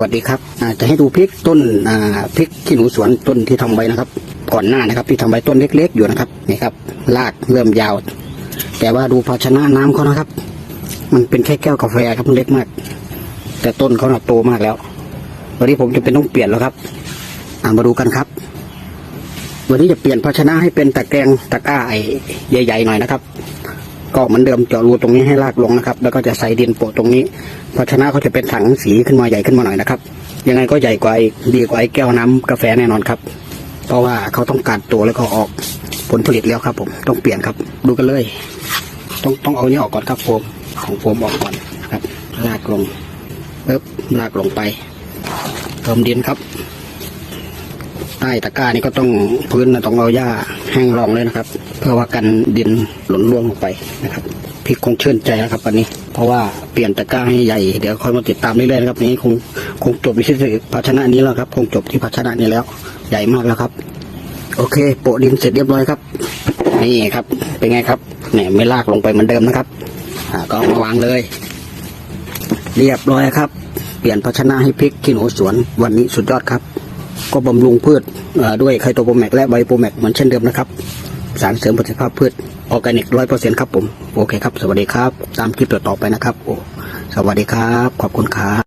สวัสดีครับจะให้ดูพริกต้นพริกขี้หนูสวนต้นที่ทำไว้นะครับ ก่อนหน้านะครับ ที่ทำไว้ต้นเล็ก ๆ อยู่นะครับนี่ครับรากเริ่มยาว แต่ว่าดูภาชนะน้ำเขานะครับ มันเป็นแค่แก้วกาแฟครับมันเล็กมาก แต่ต้นเขาหนาโตมากแล้ว วันนี้ผมจะเป็นต้องเปลี่ยนแล้วครับามาดูกันครับ วันนี้จะเปลี่ยนภาชนะให้เป็นตะแกรงตะกร้าใหญ่ๆหน่อยนะครับ ก็เหมือนเดิมเจาะรูตรงนี้ให้รากลงนะครับ แล้วก็จะใส่ดินโปะตรงนี้ภาชนะเขาจะเป็นถังสีขึ้นมาใหญ่ขึ้นมาหน่อยนะครับยังไงก็ใหญ่กว่าไอ้ดีกว่าไอ้แก้วน้ำกาแฟแน่นอนครับ เพราะว่าเขาต้องการตัวแล้วก็ออกผลผลิตแล้วครับ ผมต้องเปลี่ยนครับ ดูกันเลย ต้องต้องเอานี้ออกก่อนครับโฟมของโฟมออกก่อนครับ ลากลงปึ๊บลากลงไปเติมดินครับ ใต้ตะกร้านี่ก็ต้องพื้นนะต้องเอาหญ้าแห้งรองเลยนะครับ เพื่อว่ากันดินหล่นร่วงลงไปนะครับพริกคงชื่นใจนะครับวันนี้ เพราะว่าเปลี่ยนตะกร้าให้ใหญ่เดี๋ยวค่อยมาติดตามเรื่อยๆนะครับนี้คงคงจบที่ภาชนะนี้แล้วครับ คงจบที่ภาชนะนี้แล้ว ใหญ่มากแล้วครับ โอเค โปะดินเสร็จเรียบร้อยครับ นี่ครับ เป็นไงครับเนี่ยไม่ลากลงไปเหมือนเดิมนะครับอ่าก็มาวางเลย เรียบร้อยครับ เปลี่ยนภาชนะให้พริกขี้หนูสวนวันนี้สุดยอดครับ ก็บำรุงพืชด้วยไคโตโปรแมกและไบโปรแมกเหมือนเช่นเดิมนะครับ สารเสริมประสิทธิภาพพืชออร์แกนิกร้อยเปอร์เซ็นต์ครับผมโอเคครับ สวัสดีครับ ตามคลิปต่อๆไปนะครับโอ้สวัสดีครับ ขอบคุณครับ